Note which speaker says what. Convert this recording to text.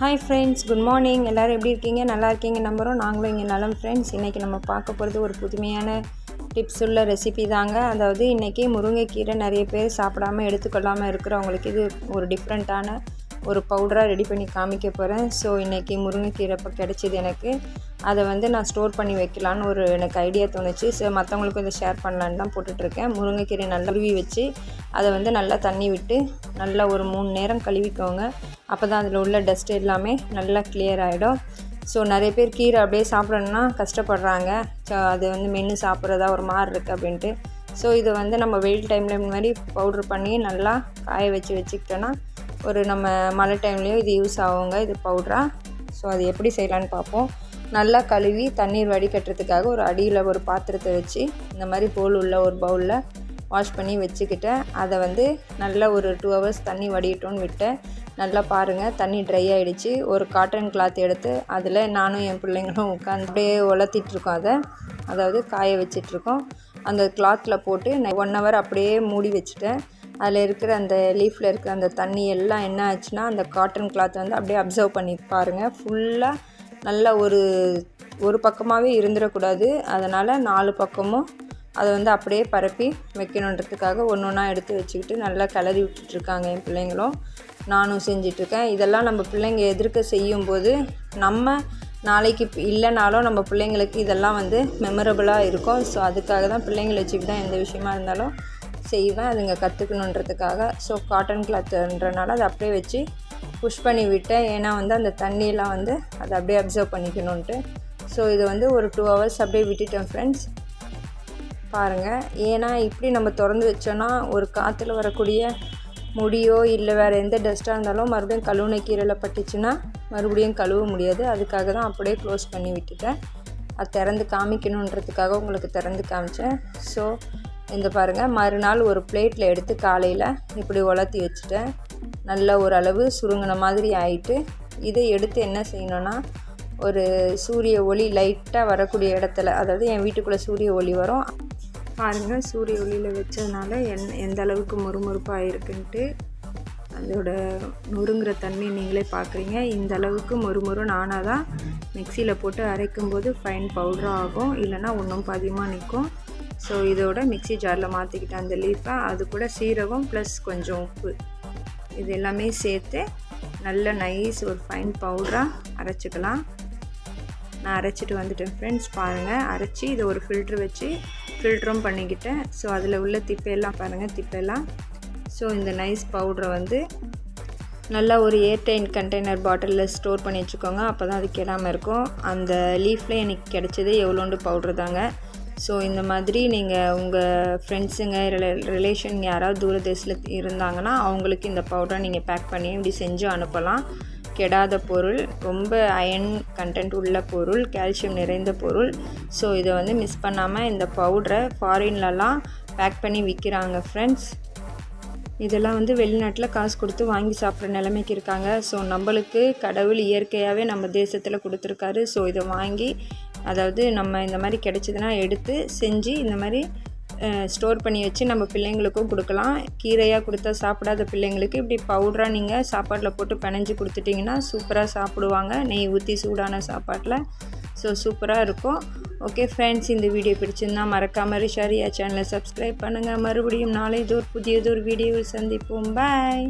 Speaker 1: Hi friends good morning எல்லோரும் எப்படி இருக்கீங்க? நல்லா இருக்கீங்க நம்புகிறோம் நாங்களும் இங்கே நலம் ஃப்ரெண்ட்ஸ் இன்றைக்கி நம்ம பார்க்க போகிறது ஒரு புதுமையான டிப்ஸ் உள்ள ரெசிபி தாங்க. அதாவது இன்றைக்கி முருங்கைக்கீரை நிறைய பேர் சாப்பிடாமல் எடுத்துக்கொள்ளாமல் இருக்கிறவங்களுக்கு இது ஒரு டிஃப்ரெண்ட்டான ஒரு பவுடராக ரெடி பண்ணி காமிக்க போகிறேன் ஸோ இன்றைக்கி முருங்கைக்கீரை இப்போ கிடச்சிது எனக்கு. அதை வந்து நான் ஸ்டோர் பண்ணி வைக்கலான்னு ஒரு எனக்கு ஐடியா தோணுச்சு. ஸோ மற்றவங்களுக்கும் இதை ஷேர் பண்ணலான்னு தான் போட்டுட்ருக்கேன். முருங்கைக்கீரை நல்லா உருவி வச்சு அதை வந்து நல்லா தண்ணி விட்டு நல்லா ஒரு மூணு நேரம் கழுவிக்கோங்க. அப்போ தான் அதில் உள்ள டஸ்ட் எல்லாமே நல்லா கிளியர் ஆகிடும் ஸோ நிறைய பேர் கீரை அப்படியே சாப்பிடணுன்னா கஷ்டப்படுறாங்க. ஸோ அது வந்து மென்று சாப்பிட்றதா ஒரு மாதிரி இருக்குது அப்படின்ட்டு. ஸோ இதை வந்து நம்ம வெயில் டைமில் இந்த மாதிரி பவுட்ரு பண்ணி நல்லா காய வச்சு வச்சுக்கிட்டோன்னா ஒரு நம்ம மழை டைம்லேயும் இது யூஸ் ஆகுங்க இது பவுட்ரா ஸோ அது எப்படி செய்யலான்னு பார்ப்போம். நல்லா கழுவி தண்ணீர் வடிகட்டுறதுக்காக ஒரு அடியில் ஒரு பாத்திரத்தை வச்சு இந்த மாதிரி போல் உள்ள ஒரு பவுலில் வாஷ் பண்ணி வச்சுக்கிட்டேன். அதை வந்து நல்லா ஒரு டூ ஹவர்ஸ் தண்ணி வடிகட்டோன்னு விட்டேன். நல்லா பாருங்கள் தண்ணி ட்ரை ஆகிடுச்சு ஒரு காட்டன் கிளாத் எடுத்து அதில் நானும் என் பிள்ளைங்களும் உட்காந்து அப்படியே உலர்த்திட்டுருக்கோம் அதை. அதாவது காய வச்சிட்ருக்கோம் அந்த கிளாத்தில் போட்டு நான் ஒன் ஹவர் அப்படியே மூடி வச்சுட்டேன். அதில் இருக்கிற அந்த லீஃபில் இருக்கிற அந்த தண்ணி எல்லாம் என்ன ஆச்சுன்னா அந்த காட்டன் கிளாத் வந்து அப்படியே அப்சர்வ் பண்ணி பாருங்கள் ஃபுல்லாக நல்லா ஒரு ஒரு பக்கமாகவே இருந்துடக்கூடாது. அதனால் நாலு பக்கமும் அதை வந்து அப்படியே பரப்பி வைக்கணுன்றதுக்காக ஒன்று ஒன்றா எடுத்து வச்சுக்கிட்டு நல்லா கிளறி விட்டுட்ருக்காங்க என் பிள்ளைங்களும். நானும் செஞ்சிட்ருக்கேன். இதெல்லாம் நம்ம பிள்ளைங்க எதிர்க்க செய்யும்போது நம்ம நாளைக்கு இல்லைனாலும் நம்ம பிள்ளைங்களுக்கு இதெல்லாம் வந்து மெமரபுளாக இருக்கும். ஸோ அதுக்காக தான் பிள்ளைங்களை வச்சுக்கிட்டு தான் எந்த விஷயமா இருந்தாலும் செய்வேன். அதுங்க கற்றுக்கணுன்றதுக்காக ஸோ காட்டன் கிளாத்துன்றனால அதை அப்படியே வச்சு புஷ் பண்ணி விட்டேன். ஏன்னா வந்து அந்த தண்ணியெலாம் வந்து அதை அப்படியே அப்சர்வ் பண்ணிக்கணுன்ட்டு ஸோ இதை வந்து ஒரு டூ ஹவர்ஸ் அப்படியே விட்டுட்டேன் ஃப்ரெண்ட்ஸ் பாருங்கள் ஏன்னா இப்படி நம்ம திறந்து வச்சோன்னா ஒரு காற்றுல வரக்கூடிய முடியோ இல்லை வேறு எந்த டஸ்ட்டாக இருந்தாலும் மறுபடியும் கழுவுன கீரையில் பட்டுச்சுன்னா மறுபடியும் கழுவ முடியாது. அதுக்காக தான் அப்படியே க்ளோஸ் பண்ணி விட்டுட்டேன். அது திறந்து காமிக்கணுன்றதுக்காக உங்களுக்கு திறந்து காமிச்சேன். ஸோ இந்த பாருங்கள் மறுநாள் ஒரு பிளேட்டில் எடுத்து காலையில் இப்படி உலர்த்தி வச்சுட்டேன். நல்ல ஓரளவு சுருங்கின மாதிரி ஆயிட்டு இதை எடுத்து என்ன செய்யணுன்னா ஒரு சூரிய ஒளி லைட்டாக வரக்கூடிய இடத்துல அதாவது என் வீட்டுக்குள்ளே சூரிய ஒளி வரும். பாருங்கள் சூரிய ஒளியில் வச்சதுனால என் எந்த அளவுக்கு முறுமுறுப்பாக இருக்குன்ட்டு அதோட நொறுங்குற தன்மை நீங்களே பார்க்குறீங்க இந்த அளவுக்கு மொறுமொறு நானாக தான் மிக்சியில் போட்டு அரைக்கும்போது ஃபைன் பவுடராக ஆகும். இல்லைனா ஒன்றும் பாதியமாக நிற்கும் ஸோ இதோட மிக்சி ஜாரில் மாற்றிக்கிட்டேன் அந்த லீஃபை அது கூட சீரகம் ப்ளஸ் கொஞ்சம் உப்பு. இது எல்லாமே சேர்த்து நல்ல நைஸ் ஒரு ஃபைன் பவுடராக அரைச்சிக்கலாம். நான் அரைச்சிட்டு வந்துட்டேன் ஃப்ரெண்ட்ஸ் பாருங்கள் அரைச்சி இதை ஒரு ஃபில்ட்ரு வச்சு ஃபில்ட்ரும் பண்ணிக்கிட்டேன். ஸோ அதில் உள்ள திப்பையெல்லாம் பாருங்கள் திப்பையெல்லாம். ஸோ இந்த நைஸ் பவுடரை வந்து நல்லா ஒரு ஏர்டைன் கண்டெய்னர் பாட்டிலில் ஸ்டோர் பண்ணி வச்சுக்கோங்க. அப்போ தான் அது கெடாமல் இருக்கும். அந்த லீஃப்லேயே எனக்கு கிடச்சது எவ்வளோண்டு பவுட்ரு தாங்க. ஸோ இந்த மாதிரி நீங்கள் உங்கள் ஃப்ரெண்ட்ஸுங்க ரிலே ரிலேஷன் யாராவது தூரதேசத்தில் இருந்தாங்கன்னா அவங்களுக்கு இந்த பவுடரை நீங்கள் பேக் பண்ணி இப்படி செஞ்சு அனுப்பலாம். கெடாத பொருள் ரொம்ப அயன் கண்டென்ட் உள்ள பொருள் கால்சியம் நிறைந்த பொருள். ஸோ இதை வந்து மிஸ் பண்ணாமல் இந்த பவுடரை ஃபாரின்லலாம் பேக் பண்ணி விற்கிறாங்க ஃப்ரெண்ட்ஸ் இதெல்லாம் வந்து வெளிநாட்டில் காசு கொடுத்து வாங்கி சாப்பிட்ற நிலைமைக்கு இருக்காங்க. ஸோ நம்மளுக்கு கடவுள் இயற்கையாகவே நம்ம தேசத்தில் கொடுத்துருக்காரு. ஸோ இதை வாங்கி அதாவது நம்ம இந்த மாதிரி கிடச்சிதுன்னா எடுத்து செஞ்சு இந்த மாதிரி ஸ்டோர் பண்ணி வச்சு நம்ம பிள்ளைங்களுக்கும் கொடுக்கலாம். கீரையாக கொடுத்தா சாப்பிடாத பிள்ளைங்களுக்கு இப்படி பவுடராக நீங்கள் சாப்பாட்டில் போட்டு பிணைஞ்சு கொடுத்துட்டிங்கன்னா சூப்பராக சாப்பிடுவாங்க. நெய் ஊற்றி சூடான சாப்பாட்டில். ஸோ சூப்பராக இருக்கும். ஓகே ஃப்ரெண்ட்ஸ் இந்த வீடியோ பிடிச்சிருந்தா மறக்காமல் ரிஷாரியா சேனலை சப்ஸ்கிரைப் பண்ணுங்கள் மறுபடியும் நாளை ஒரு புதியதொரு வீடியோவில் சந்திப்போம். பாய்